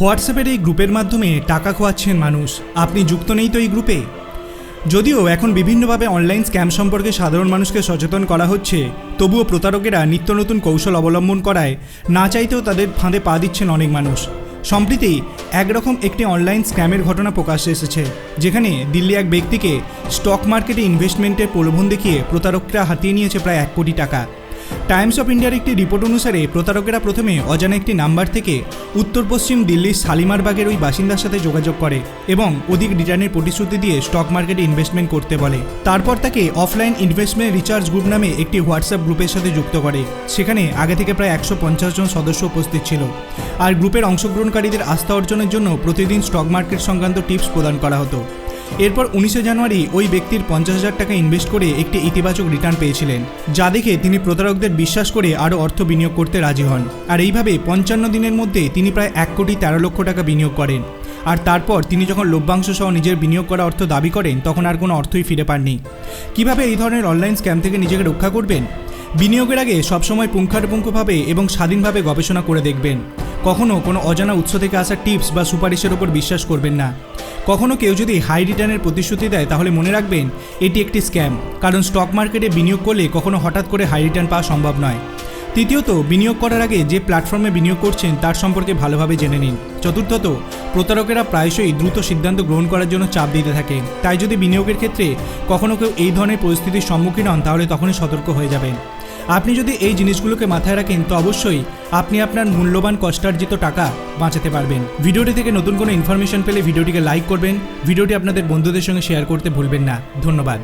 হোয়াটসঅ্যাপের এই গ্রুপের মাধ্যমে টাকা খোয়াচ্ছেন মানুষ। আপনি যুক্ত নেই তো এই গ্রুপে? যদিও এখন বিভিন্নভাবে অনলাইন স্ক্যাম সম্পর্কে সাধারণ মানুষকে সচেতন করা হচ্ছে, তবুও প্রতারকেরা নিত্য নতুন কৌশল অবলম্বন করায় না চাইতেও তাদের ফাঁদে পা দিচ্ছেন অনেক মানুষ। সম্প্রতি একরকম একটি অনলাইন স্ক্যামের ঘটনা প্রকাশ্যে এসেছে, যেখানে দিল্লি এক ব্যক্তিকে স্টক মার্কেটে ইনভেস্টমেন্টের প্রলোভন দেখিয়ে প্রতারকরা হাতিয়ে নিয়েছে প্রায় এক কোটি টাকা। টাইমস অফ ইন্ডিয়ার একটি রিপোর্ট অনুসারে প্রতারকেরা প্রথমে অজানা একটি নাম্বার থেকে উত্তর পশ্চিম দিল্লির শালিমারবাগের ওই বাসিন্দার সাথে যোগাযোগ করে এবং অধিক রিটার্নের প্রতিশ্রুতি দিয়ে স্টক মার্কেটে ইনভেস্টমেন্ট করতে বলে। তারপর তাকে অফলাইন ইনভেস্টমেন্ট রিচার্জ গ্রুপ নামে একটি হোয়াটসঅ্যাপ গ্রুপের সাথে যুক্ত করে। সেখানে আগে থেকে প্রায় একশো পঞ্চাশ জন সদস্য উপস্থিত ছিল। আর গ্রুপের অংশগ্রহণকারীদের আস্থা অর্জনের জন্য প্রতিদিন স্টক মার্কেট সংক্রান্ত টিপস প্রদান করা হতো। এরপর উনিশে জানুয়ারি ওই ব্যক্তির পঞ্চাশ হাজার টাকা ইনভেস্ট করে একটি ইতিবাচক রিটার্ন পেয়েছিলেন, যা দেখে তিনি প্রতারকদের বিশ্বাস করে আরও অর্থ বিনিয়োগ করতে রাজি হন। আর এইভাবে পঞ্চান্ন দিনের মধ্যে তিনি প্রায় এক কোটি তেরো লক্ষ টাকা বিনিয়োগ করেন। আর তারপর তিনি যখন লভ্যাংশ সহ নিজের বিনিয়োগ করা অর্থ দাবি করেন, তখন আর কোনো অর্থই ফিরে পাননি। কীভাবে এই ধরনের অনলাইন স্ক্যাম থেকে নিজেকে রক্ষা করবেন? বিনিয়োগের আগে সবসময় পুঙ্খানুপুঙ্খভাবে এবং স্বাধীনভাবে গবেষণা করে দেখবেন। কখনও কোনো অজানা উৎস থেকে আসা টিপস বা সুপারিশের ওপর বিশ্বাস করবেন না। কখনও কেউ যদি হাই রিটার্নের প্রতিশ্রুতি দেয়, তাহলে মনে রাখবেন এটি একটি স্ক্যাম, কারণ স্টক মার্কেটে বিনিয়োগ করলে কখনো হঠাৎ করে হাই রিটার্ন পাওয়া সম্ভব নয়। তৃতীয়ত, বিনিয়োগ করার আগে যে প্ল্যাটফর্মে বিনিয়োগ করছেন, তার সম্পর্কে ভালোভাবে জেনে নিন। চতুর্থত, প্রতারকেরা প্রায়শই দ্রুত সিদ্ধান্ত গ্রহণ করার জন্য চাপ দিতে থাকে। তাই যদি বিনিয়োগের ক্ষেত্রে কখনও কেউ এই ধরনের পরিস্থিতির সম্মুখীন হন, তাহলে তখনই সতর্ক হয়ে যাবেন। আপনি যদি এই জিনিসগুলোকে মাথায় রাখেন, তো অবশ্যই আপনি আপনার মূল্যবান, কষ্টার্জিত টাকা বাঁচাতে পারবেন। ভিডিওটি থেকে নতুন কোনো ইনফরমেশন পেলে ভিডিওটিকে লাইক করবেন। ভিডিওটি আপনাদের বন্ধুদের সঙ্গে শেয়ার করতে ভুলবেন না। ধন্যবাদ।